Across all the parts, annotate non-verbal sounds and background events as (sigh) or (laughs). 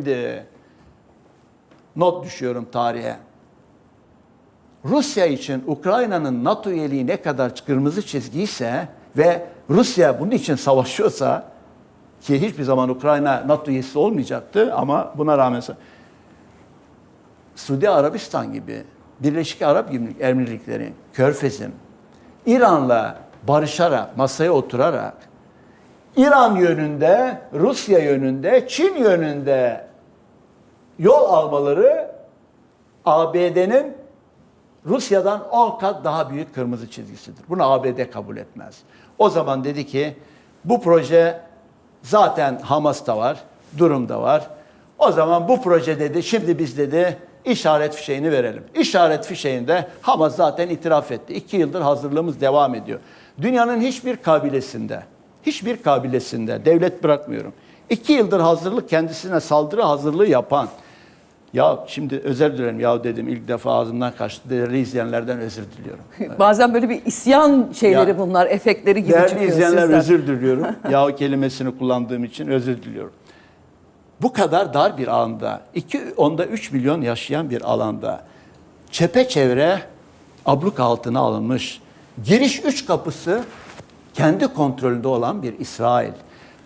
Şimdi not düşüyorum tarihe. Rusya için Ukrayna'nın NATO üyeliği ne kadar kırmızı çizgiyse ve Rusya bunun için savaşıyorsa ki hiçbir zaman Ukrayna NATO üyesi olmayacaktı ama buna rağmen Suudi Arabistan gibi, Birleşik Arap Emirlikleri, Körfez'in İran'la barışarak, masaya oturarak İran yönünde, Rusya yönünde, Çin yönünde yol almaları ABD'nin Rusya'dan 10 kat daha büyük kırmızı çizgisidir. Bunu ABD kabul etmez. O zaman dedi ki bu proje zaten Hamas'ta var, durumda var. O zaman bu proje dedi şimdi biz dedi işaret fişeğini verelim. İşaret fişeğinde Hamas zaten itiraf etti. İki yıldır hazırlığımız devam ediyor. Dünyanın hiçbir kabilesinde, hiçbir kabilesinde devlet bırakmıyorum. İki yıldır hazırlık kendisine saldırı hazırlığı yapan, ya şimdi özür dilerim ya dedim ilk defa ağzımdan kaçtı. Değerli izleyenlerden özür diliyorum. (laughs) Bazen böyle bir isyan şeyleri Ya, bunlar, efektleri gibi Değerli çıkıyor izleyenler sizden. özür diliyorum. (laughs) ya kelimesini kullandığım için özür diliyorum. Bu kadar dar bir alanda, iki, onda 3 milyon yaşayan bir alanda çepeçevre abluk altına alınmış. Giriş üç kapısı kendi kontrolünde olan bir İsrail.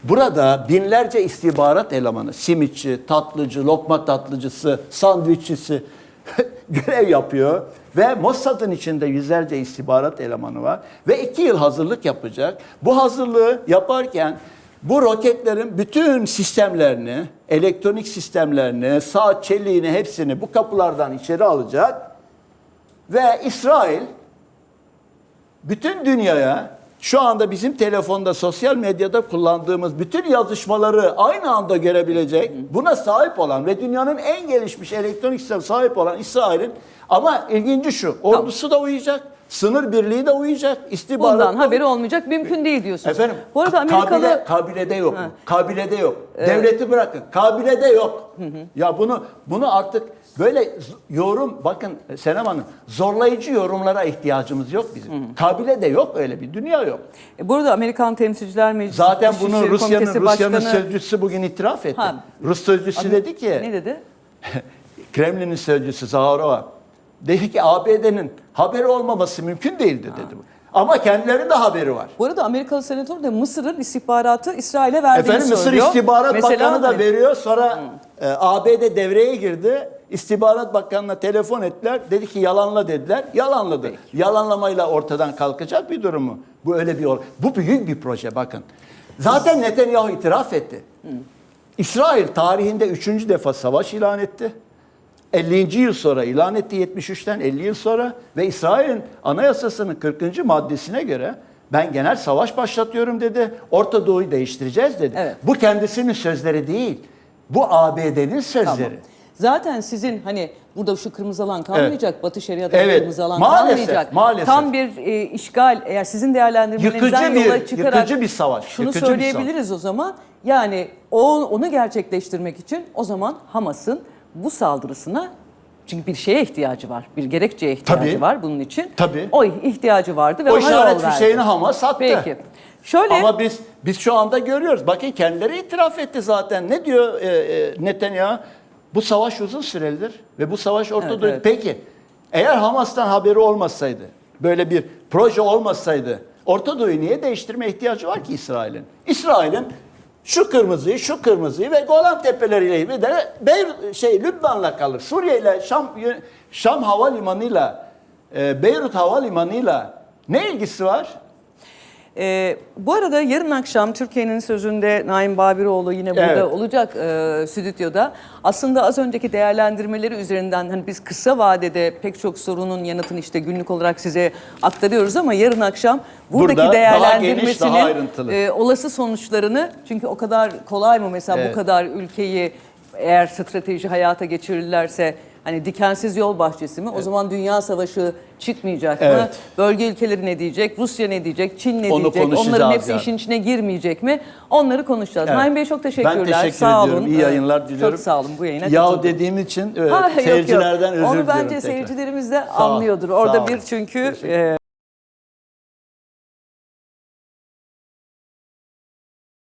Burada binlerce istihbarat elemanı, simitçi, tatlıcı, lokma tatlıcısı, sandviççisi (laughs) görev yapıyor. Ve Mossad'ın içinde yüzlerce istihbarat elemanı var. Ve iki yıl hazırlık yapacak. Bu hazırlığı yaparken bu roketlerin bütün sistemlerini, elektronik sistemlerini, saat çeliğini hepsini bu kapılardan içeri alacak. Ve İsrail bütün dünyaya şu anda bizim telefonda, sosyal medyada kullandığımız bütün yazışmaları aynı anda görebilecek, buna sahip olan ve dünyanın en gelişmiş elektronik sistem sahip olan İsrail'in ama ilginci şu, ordusu da uyacak, sınır birliği de uyacak, istihbarat Bundan da haberi olmayacak mümkün değil diyorsunuz. Efendim, Bu arada Amerikalı kabile, kabilede yok. Kabilede yok. Devleti bırakın. Kabilede yok. Ya bunu bunu artık böyle yorum bakın Senem Hanım zorlayıcı yorumlara ihtiyacımız yok bizim. Kabilede yok öyle bir dünya yok. E, burada Amerikan Temsilciler Meclisi Zaten bunu Rusya'nın Rusya'nın Başkanı- sözcüsü bugün itiraf etti. Ha. Rus sözcüsü dedi ki Ne dedi? (laughs) Kremlin'in sözcüsü Zaharova dedi ki ABD'nin haberi olmaması mümkün değildi dedi. Ama kendilerinin de haberi var. Bu arada Amerikalı senatör de Mısır'ın istihbaratı İsrail'e verdiğini Efendim Mısır söylüyor. İstihbarat Mesela Bakanı da veriyor. Sonra e, ABD devreye girdi. İstihbarat Bakanı'na telefon ettiler. Dedi ki yalanla dediler. Yalanladı. Yalanlamayla ortadan kalkacak bir durum mu? Bu öyle bir Bu büyük bir proje bakın. Zaten Netanyahu itiraf etti. İsrail tarihinde üçüncü defa savaş ilan etti. 50. yıl sonra ilan etti 73'ten 50 yıl sonra ve İsrail'in anayasasının 40. maddesine göre ben genel savaş başlatıyorum dedi. Orta Doğu'yu değiştireceğiz dedi. Evet. Bu kendisinin sözleri değil. Bu ABD'nin sözleri. Tamam. Zaten sizin hani burada şu kırmızı alan kalmayacak, Batı Şeria'da Evet. kırmızı alan Maalesef, kalmayacak. maalesef. Tam bir e, işgal eğer sizin değerlendirmelerinizden Yıkıcı bir- yola çıkarak yıkıcı bir savaş, şunu yıkıcı bir söyleyebiliriz o zaman. Yani o onu gerçekleştirmek için o zaman Hamas'ın bu saldırısına çünkü bir şeye ihtiyacı var. Bir gerekçeye ihtiyacı Tabii. var bunun için. Tabii. O ihtiyacı vardı ve O işaret fişeğini Hamas attı. Peki. Şöyle Ama biz biz şu anda görüyoruz. Bakın kendileri itiraf etti zaten. Ne diyor e, e, Netanyahu? Bu savaş uzun sürelidir ve bu savaş Orta Evet, Doğu- evet. Peki eğer Hamas'tan haberi olmasaydı, böyle bir proje olmasaydı Orta Doğu'yu niye değiştirme ihtiyacı var ki İsrail'in? İsrail'in şu kırmızıyı, şu kırmızıyı ve Golan Tepeleri'yle bir de Beyr şey Lübnan'la kalır. Suriye ile Şam Şam havalimanıyla e, Beyrut havalimanıyla ne ilgisi var? Ee, bu arada yarın akşam Türkiye'nin sözünde Naim Babiroğlu yine burada Evet. olacak e, stüdyoda. Aslında az önceki değerlendirmeleri üzerinden hani biz kısa vadede pek çok sorunun yanıtını işte günlük olarak size aktarıyoruz ama yarın akşam buradaki Burada daha geniş, daha değerlendirmesinin e, olası sonuçlarını çünkü o kadar kolay mı mesela Evet. bu kadar ülkeyi eğer strateji hayata geçirirlerse hani dikensiz yol bahçesi mi? O zaman dünya savaşı çıkmayacak mı? Evet. Bölge ülkeleri ne diyecek? Rusya ne diyecek? Çin ne Onu diyecek? konuşacağız Onların hepsi yani. işin içine girmeyecek mi? Onları konuşacağız. Evet. Naim Bey çok teşekkürler. Ben teşekkür sağ ediyorum. olun. İyi yayınlar diliyorum. Çok sağ olun bu yayına. Katıldığınız dediğim için e, Ha, yok, yok. seyircilerden özür Onu diliyorum bence tekrar. seyircilerimiz de Sağ ol, anlıyordur. sağ Orada ol. bir çünkü Teşekkür e,